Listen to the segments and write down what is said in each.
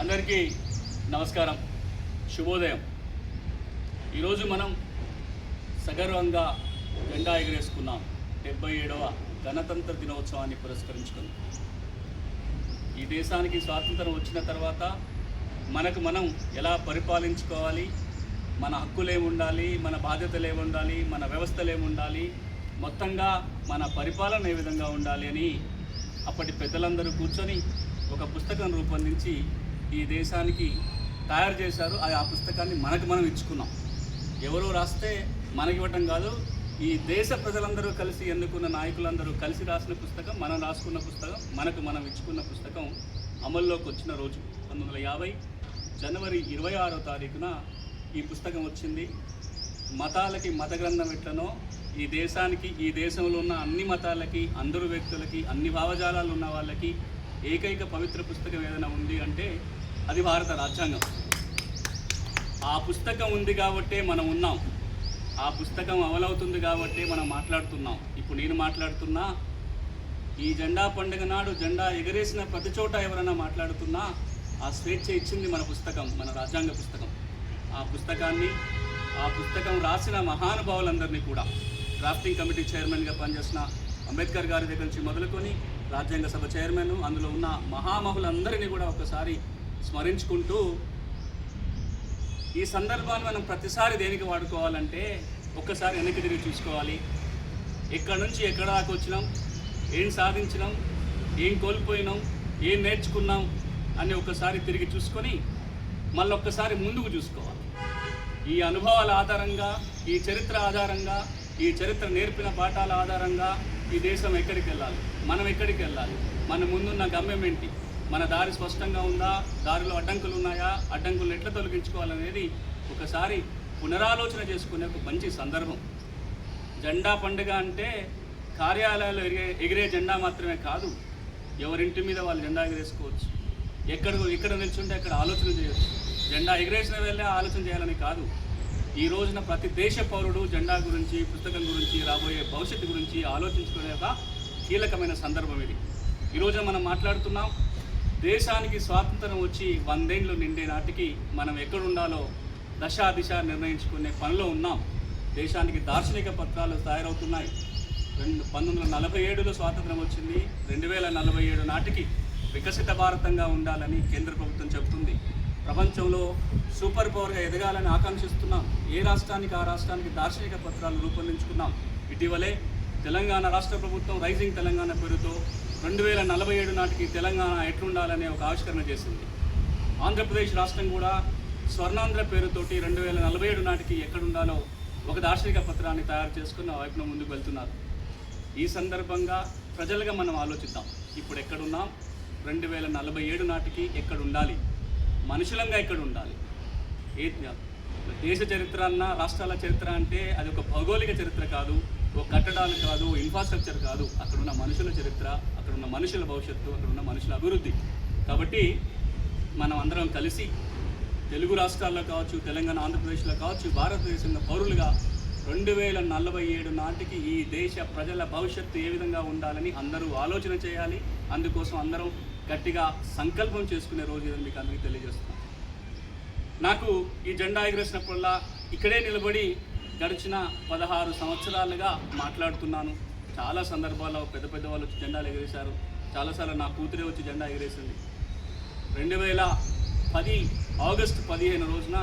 అందరికీ నమస్కారం. శుభోదయం. ఈరోజు మనం సగర్వంగా జెండా ఎగరేసుకున్నాం. డెబ్బై ఏడవ గణతంత్ర దినోత్సవాన్ని పురస్కరించుకుంది ఈ దేశానికి స్వాతంత్రం వచ్చిన తర్వాత మనకు మనం ఎలా పరిపాలించుకోవాలి? మన హక్కులేముండాలి మన బాధ్యతలు ఏముండాలి మన వ్యవస్థలేముండాలి మొత్తంగా మన పరిపాలన ఏ విధంగా ఉండాలి అని అప్పటి పెద్దలందరూ కూర్చొని ఒక పుస్తకం రూపొందించి ఈ దేశానికి తయారు చేశారు. ఆ ఆ పుస్తకాన్ని మనకు మనం ఇచ్చుకున్నాం. ఎవరో రాస్తే మనకి ఇవ్వటం కాదు. ఈ దేశ ప్రజలందరూ కలిసి ఎన్నుకున్న నాయకులందరూ కలిసి రాసిన పుస్తకం మనం రాసుకున్న పుస్తకం మనకు మనం ఇచ్చుకున్న పుస్తకం అమల్లోకి వచ్చిన రోజు పంతొమ్మిది వందల యాభై జనవరి ఇరవై ఆరో తారీఖున ఈ పుస్తకం వచ్చింది. మతాలకి మత గ్రంథం ఎట్లనో ఈ దేశానికి ఈ దేశంలో ఉన్న అన్ని మతాలకి అందరు వ్యక్తులకి అన్ని భావజాలాలు ఉన్న వాళ్ళకి ఏకైక పవిత్ర పుస్తకం ఏదైనా ఉంది అంటే అది భారత రాజ్యాంగం. ఆ పుస్తకం ఉంది కాబట్టే మనం ఉన్నాం. ఆ పుస్తకం అమలవుతుంది కాబట్టే మనం మాట్లాడుతున్నాం. ఇప్పుడు నేను మాట్లాడుతున్నా ఈ జెండా పండుగ నాడు జెండా ఎగరేసిన ప్రతి చోట ఎవరైనా మాట్లాడుతున్నా ఆ స్వేచ్ఛ ఇచ్చింది మన పుస్తకం మన రాజ్యాంగ పుస్తకం. ఆ పుస్తకాన్ని ఆ పుస్తకం రాసిన మహానుభావులందరినీ కూడా డ్రాఫ్టింగ్ కమిటీ చైర్మన్గా పనిచేసిన అంబేద్కర్ గారి దగ్గర నుంచి మొదలుకొని రాజ్యాంగ సభ చైర్మన్ అందులో ఉన్న మహామహులందరినీ కూడా ఒకసారి స్మరించుకుంటూ ఈ సందర్భాన్ని మనం ప్రతిసారి దేనికి వాడుకోవాలంటే ఒక్కసారి వెనక్కి తిరిగి చూసుకోవాలి. ఎక్కడి నుంచి ఎక్కడ దాకా వచ్చినాం ఏం సాధించినాం ఏం కోల్పోయినాం ఏం నేర్చుకున్నాం అని ఒకసారి తిరిగి చూసుకొని మళ్ళీ ఒక్కసారి ముందుకు చూసుకోవాలి. ఈ అనుభవాల ఆధారంగా ఈ చరిత్ర ఆధారంగా ఈ చరిత్ర నేర్పిన పాఠాల ఆధారంగా ఈ దేశం ఎక్కడికి వెళ్ళాలి మనం ఎక్కడికి వెళ్ళాలి మన ముందున్న గమ్యం ఏంటి? మన దారి స్పష్టంగా ఉందా? దారిలో అడ్డంకులు ఉన్నాయా? అడ్డంకులు ఎట్లా తొలగించుకోవాలనేది ఒకసారి పునరాలోచన చేసుకునే ఒక మంచి సందర్భం. జెండా పండుగ అంటే కార్యాలయాల్లో ఎగిరే ఎగిరే జెండా మాత్రమే కాదు ఎవరింటి మీద వాళ్ళు జెండా ఎగిరేసుకోవచ్చు. ఎక్కడ ఎక్కడ నిల్చుంటే అక్కడ ఆలోచన చేయొచ్చు. జెండా ఎగిరేసిన వెళ్ళే ఆలోచన చేయాలని కాదు. ఈ రోజున ప్రతి దేశ పౌరుడు జెండా గురించి పుస్తకం గురించి రాబోయే భవిష్యత్తు గురించి ఆలోచించుకునే ఒక కీలకమైన సందర్భం ఇది. ఈరోజు మనం మాట్లాడుతున్నాం దేశానికి స్వాతంత్రం వచ్చి వందేండ్లు నిండే నాటికి మనం ఎక్కడుండాలో దశా దిశ నిర్ణయించుకునే పనిలో ఉన్నాం. దేశానికి దార్శనిక పత్రాలు తయారవుతున్నాయి. రెండు పంతొమ్మిది వందల నలభై ఏడులో స్వాతంత్రం వచ్చింది. రెండు వేల నలభై ఏడు నాటికి వికసిత భారతంగా ఉండాలని కేంద్ర ప్రభుత్వం చెబుతుంది. ప్రపంచంలో సూపర్ పవర్గా ఎదగాలని ఆకాంక్షిస్తున్నాం. ఏ రాష్ట్రానికి ఆ రాష్ట్రానికి దార్శనిక పత్రాలు రూపొందించుకున్నాం. ఇటీవలే తెలంగాణ రాష్ట్ర ప్రభుత్వం రైజింగ్ తెలంగాణ పేరుతో రెండు వేల నలభై ఏడు నాటికి తెలంగాణ ఎట్లుండాలనే ఒక ఆవిష్కరణ చేసింది. ఆంధ్రప్రదేశ్ రాష్ట్రం కూడా స్వర్ణాంధ్ర పేరుతోటి రెండు వేల నలభై ఏడు నాటికి ఎక్కడుండాలో ఒక దార్శనిక పత్రాన్ని తయారు చేసుకుని ఆ వైపున ముందుకు వెళ్తున్నారు. ఈ సందర్భంగా ప్రజలుగా మనం ఆలోచిద్దాం. ఇప్పుడు ఎక్కడున్నాం? రెండు వేల నలభై ఏడు నాటికి ఎక్కడ ఉండాలి మనుషులంగా ఎక్కడ ఉండాలి ఏ దేశ చరిత్ర అన్న రాష్ట్రాల చరిత్ర అంటే అది ఒక భౌగోళిక చరిత్ర కాదు. ఒక కట్టడాలు కాదు ఇన్ఫ్రాస్ట్రక్చర్ కాదు అక్కడ ఉన్న మనుషుల చరిత్ర అక్కడ ఉన్న మనుషుల భవిష్యత్తు అక్కడ ఉన్న మనుషుల అభివృద్ధి. కాబట్టి మనం అందరం కలిసి తెలుగు రాష్ట్రాల్లో కావచ్చు తెలంగాణ ఆంధ్రప్రదేశ్లో కావచ్చు భారతదేశంలో పౌరులుగా రెండు వేల నలభై ఏడు నాటికి ఈ దేశ ప్రజల భవిష్యత్తు ఏ విధంగా ఉండాలని అందరూ ఆలోచన చేయాలి. అందుకోసం అందరం గట్టిగా సంకల్పం చేసుకునే రోజు ఇదని మీకు అందరికీ తెలియజేస్తున్నాను. నాకు ఈ జెండా ఎగరేసినప్పుడల్లా ఇక్కడే నిలబడి గడిచిన పదహారు సంవత్సరాలుగా మాట్లాడుతున్నాను. చాలా సందర్భాల్లో పెద్ద పెద్ద వాళ్ళు వచ్చి జెండాలు ఎగిరేశారు. చాలాసార్లు నా కూతురే వచ్చి జెండా ఎగరేసింది. రెండు వేల పది ఆగస్టు పదిహేను రోజున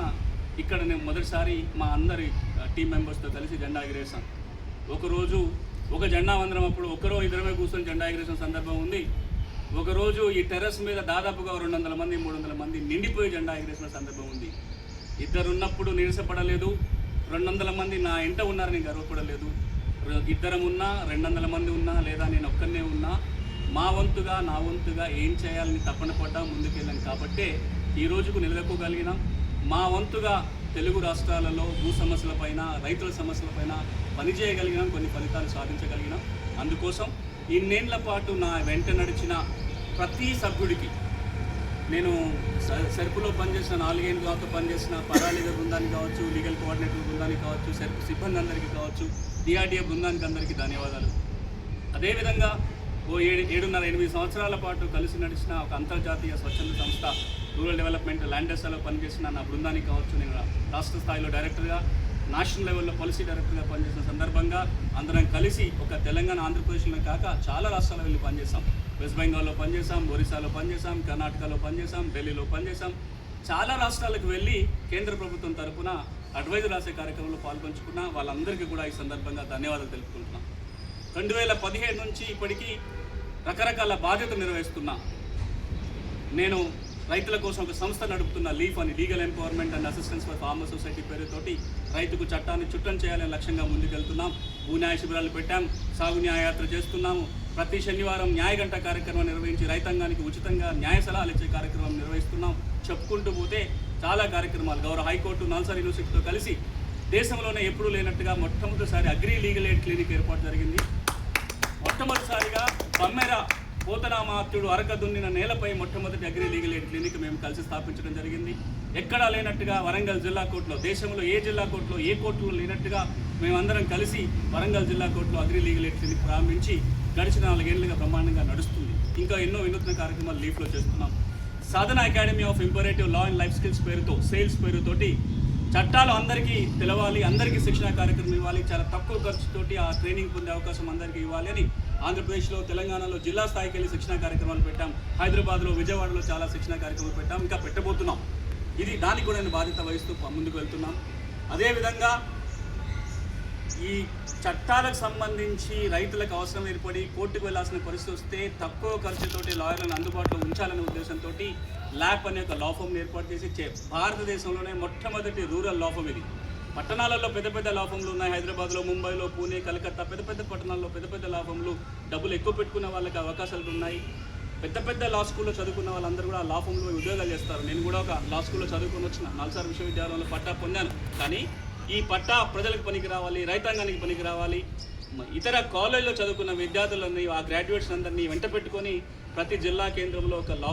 ఇక్కడ నేను మొదటిసారి మా అందరి టీం మెంబర్స్తో కలిసి జెండా ఎగరేసాం ఒకరోజు ఒక జెండా వందరం అప్పుడు ఒకరో ఇద్దరమే కూర్చొని జెండా ఎగరేసిన సందర్భం ఉంది. ఒకరోజు ఈ టెర్రస్ మీద దాదాపుగా రెండు వందల మంది మూడు వందల మంది నిండిపోయి జెండా ఎగరేసిన సందర్భం ఉంది. ఇద్దరు ఉన్నప్పుడు నిరసపడలేదు. రెండు వందల మంది నా ఇంట ఉన్నారని గర్వపడలేదు. ఇద్దరం ఉన్నా రెండు వందల మంది ఉన్నా లేదా నేను ఒక్కనే ఉన్నా మా వంతుగా నా వంతుగా ఏం చేయాలని తప్పన పడ్డా ముందుకెళ్ళాను. కాబట్టే ఈ రోజుకు నిలదొక్కగలిగినాం. మా వంతుగా తెలుగు రాష్ట్రాలలో భూ సమస్యలపైన రైతుల సమస్యలపైన పనిచేయగలిగినాం కొన్ని ఫలితాలు సాధించగలిగినాం. అందుకోసం ఇన్నేళ్ళ పాటు నా వెంట నడిచిన ప్రతి సభ్యుడికి నేను సెర్పులో పనిచేసిన నాలుగేళ్ళు కావచ్చు పనిచేసిన పరాలీగ బృందానికి కావచ్చు లీగల్ కోఆర్డినేటర్ బృందానికి కావచ్చు సెర్పు సిబ్బంది అందరికీ కావచ్చు డిఆర్డిఏ బృందానికి అందరికీ ధన్యవాదాలు. అదేవిధంగా ఓ ఏడు ఏడున్నర ఎనిమిది సంవత్సరాల పాటు కలిసి నడిచిన ఒక అంతర్జాతీయ స్వచ్ఛంద సంస్థ రూరల్ డెవలప్మెంట్ ల్యాండర్స్లో పనిచేసిన నా బృందానికి కావచ్చు నేను రాష్ట్ర స్థాయిలో డైరెక్టర్గా నేషనల్ లెవెల్లో పాలసీ డైరెక్టర్గా పనిచేసిన సందర్భంగా అందరం కలిసి ఒక తెలంగాణ ఆంధ్రప్రదేశ్లో కాక చాలా రాష్ట్రాల వెళ్ళి పనిచేసాం వెస్ట్ బెంగాల్లో పనిచేసాం ఒరిస్సాలో పనిచేసాం కర్ణాటకలో పనిచేసాం ఢిల్లీలో పనిచేసాం చాలా రాష్ట్రాలకు వెళ్ళి కేంద్ర ప్రభుత్వం తరఫున అడ్వైజర్ రాసే కార్యక్రమంలో పాల్పంచుకున్న వాళ్ళందరికీ కూడా ఈ సందర్భంగా ధన్యవాదాలు తెలుపుకుంటున్నాం. రెండు వేల పదిహేడు నుంచి ఇప్పటికీ రకరకాల బాధ్యతలు నిర్వహిస్తున్నా నేను రైతుల కోసం ఒక సంస్థ నడుపుతున్న లీఫ్ అని legal empowerment and assistance for farmer society పేరుతోటి రైతుకు చట్టాన్ని చుట్టం చేయాలనే లక్ష్యంగా ముందుకెళ్తున్నాం. భూన్యాయ శిబిరాలు పెట్టాం సాగు న్యాయయాత్ర చేస్తున్నాము. ప్రతి శనివారం న్యాయగంట కార్యక్రమం నిర్వహించి రైతాంగానికి ఉచితంగా న్యాయ సలహాలు ఇచ్చే కార్యక్రమం నిర్వహిస్తున్నాం. చెప్పుకుంటూ పోతే చాలా కార్యక్రమాలు. గౌరవ హైకోర్టు నల్సార్ యూనివర్సిటీతో కలిసి దేశంలోనే ఎప్పుడూ లేనట్టుగా మొట్టమొదటిసారి అగ్రి లీగల్ ఎయిడ్ క్లినిక్ ఏర్పాటు జరిగింది. మొట్టమొదటిసారిగా బమ్మెర పోతనామాత్యుడు అరక దున్నిన నేలపై మొట్టమొదటి అగ్రి లీగల్ ఎయిడ్ క్లినిక్ మేము కలిసి స్థాపించడం జరిగింది. ఎక్కడా లేనట్టుగా వరంగల్ జిల్లా కోర్టులో దేశంలో ఏ జిల్లా కోర్టులో ఏ కోర్టులో లేనట్టుగా మేమందరం కలిసి వరంగల్ జిల్లా కోర్టులో అగ్రి లీగల్ ఎయిడ్ క్లినిక్ ప్రారంభించి గడిచిన నాలుగేళ్ళుగా బ్రహ్మాండంగా నడుస్తుంది. ఇంకా ఎన్నో వినూత్న కార్యక్రమాలు లీఫ్లో చేస్తున్నాం. Sadhana academy of imperative law and life skills పేరుతో సేల్స్ పేరుతోటి చట్టాలు అందరికీ తెలవాలి అందరికీ శిక్షణ కార్యక్రమం ఇవ్వాలి చాలా తక్కువ ఖర్చుతోటి ఆ ట్రైనింగ్ పొందే అవకాశం అందరికీ ఇవ్వాలి అని ఆంధ్రప్రదేశ్లో తెలంగాణలో జిల్లా స్థాయికి వెళ్ళి శిక్షణ కార్యక్రమాలు పెట్టాం. హైదరాబాద్లో విజయవాడలో చాలా శిక్షణ కార్యక్రమాలు పెట్టాం. ఇంకా పెట్టబోతున్నాం. ఇది దానికి కూడా నేను బాధ్యత వహిస్తూ ముందుకు వెళ్తున్నాం. అదేవిధంగా ఈ చట్టాలకు సంబంధించి రైతులకు అవసరం ఏర్పడి కోర్టుకు వెళ్ళాల్సిన పరిస్థితి వస్తే తక్కువ ఖర్చుతోటి లాయర్లను అందుబాటులో ఉంచాలనే ఉద్దేశంతో ల్యాప్ అనే ఒక లాఫమ్ ఏర్పాటు చేసి చే- భారతదేశంలోనే మొట్టమొదటి రూరల్ లోఫం ఇది. పట్టణాలలో పెద్ద పెద్ద లాఫంలు ఉన్నాయి. హైదరాబాద్లో ముంబైలో పూణే కలకత్తా పెద్ద పెద్ద పట్టణాల్లో పెద్ద పెద్ద లాఫంలు డబ్బులు ఎక్కువ పెట్టుకున్న వాళ్ళకి అవకాశాలు ఉన్నాయి. పెద్ద పెద్ద లా స్కూల్లో చదువుకున్న వాళ్ళందరూ కూడా లా ఫామ్లో ఉద్యోగాలు చేస్తారు. నేను కూడా ఒక లా స్కూల్లో చదువుకొని వచ్చిన నల్సార్ విశ్వవిద్యాలయంలో పట్టా పొందాను. కానీ ఈ పట్టా ప్రజలకు పనికి రావాలి రైతాంగానికి పనికి రావాలి. ఇతర కాలేజీలో చదువుకున్న విద్యార్థులని ఆ గ్రాడ్యుయేట్స్ అందరినీ వెంట పెట్టుకొని ప్రతి జిల్లా కేంద్రంలో ఒక లా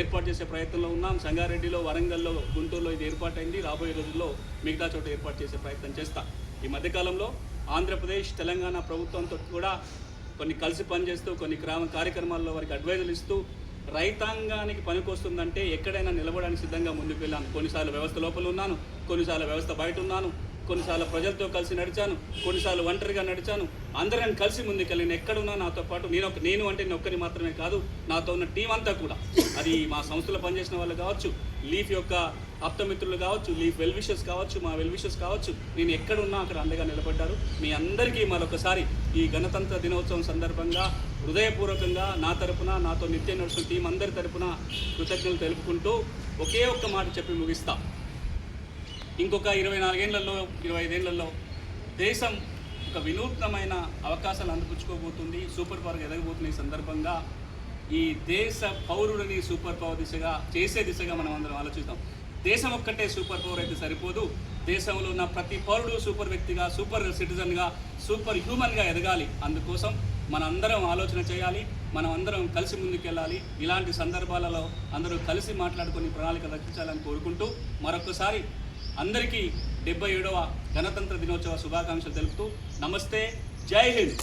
ఏర్పాటు చేసే ప్రయత్నంలో ఉన్నాం. సంగారెడ్డిలో వరంగల్లో గుంటూరులో ఇది ఏర్పాటైంది. రాబోయే రోజుల్లో మిగతా చోట ఏర్పాటు చేసే ప్రయత్నం చేస్తా. ఈ మధ్యకాలంలో ఆంధ్రప్రదేశ్ తెలంగాణ ప్రభుత్వంతో కూడా కొన్ని కలిసి పనిచేస్తూ కొన్ని గ్రామ కార్యక్రమాల్లో వారికి అడ్వైజులు ఇస్తూ రైతాంగానికి పనికొస్తుందంటే ఎక్కడైనా నిలబడడానికి సిద్ధంగా ముందుకు వెళ్ళాను. కొన్నిసార్లు వ్యవస్థ లోపల ఉన్నాను. కొన్నిసార్లు వ్యవస్థ బయట ఉన్నాను కొన్నిసార్లు ప్రజలతో కలిసి నడిచాను కొన్నిసార్లు ఒంటరిగా నడిచాను. అందరం కలిసి ముందుకెళ్ళిన ఎక్కడున్నా నాతో పాటు నేను ఒక నేను అంటే నేను ఒక్కరి మాత్రమే కాదు నాతో ఉన్న టీం అంతా కూడా. అది మా సంస్థలో పనిచేసిన వాళ్ళు కావచ్చు లీఫ్ యొక్క ఆప్తమిత్రులు కావచ్చు లీఫ్ వెల్విషెస్ కావచ్చు మా వెల్విషెస్ కావచ్చు నేను ఎక్కడున్నా అక్కడ అండగా నిలబడ్డారు. మీ అందరికీ మరొకసారి ఈ గణతంత్ర దినోత్సవం సందర్భంగా హృదయపూర్వకంగా నా తరపున నాతో నిత్యం నడుస్తున్న టీం అందరి తరపున కృతజ్ఞతలు తెలుపుకుంటూ ఒకే ఒక్క మాట చెప్పి ముగిస్తాను ఇంకొక ఇరవై నాలుగేళ్ళలో ఇరవై ఐదేళ్ళలో దేశం ఒక వినూత్నమైన అవకాశాలు అందిపుచ్చుకోబోతుంది సూపర్ పవర్గా ఎదగబోతున్న ఈ సందర్భంగా ఈ దేశ పౌరుడిని సూపర్ పవర్ దిశగా చేసే దిశగా మనం అందరం ఆలోచిద్దాం. దేశం ఒక్కటే సూపర్ పవర్ అయితే సరిపోదు. దేశంలో ఉన్న ప్రతి పౌరుడు సూపర్ వ్యక్తిగా సూపర్ సిటిజన్గా సూపర్ హ్యూమన్గా ఎదగాలి. అందుకోసం మనందరం ఆలోచన చేయాలి మనం అందరం కలిసి ముందుకెళ్ళాలి. ఇలాంటి సందర్భాలలో అందరూ కలిసి మాట్లాడుకొని ప్రణాళిక రచించాలని కోరుకుంటూ మరొకసారి అందరికీ డెబ్బై ఏడవ గణతంత్ర దినోత్సవ శుభాకాంక్షలు తెలుపుతూ నమస్తే జై హింద్.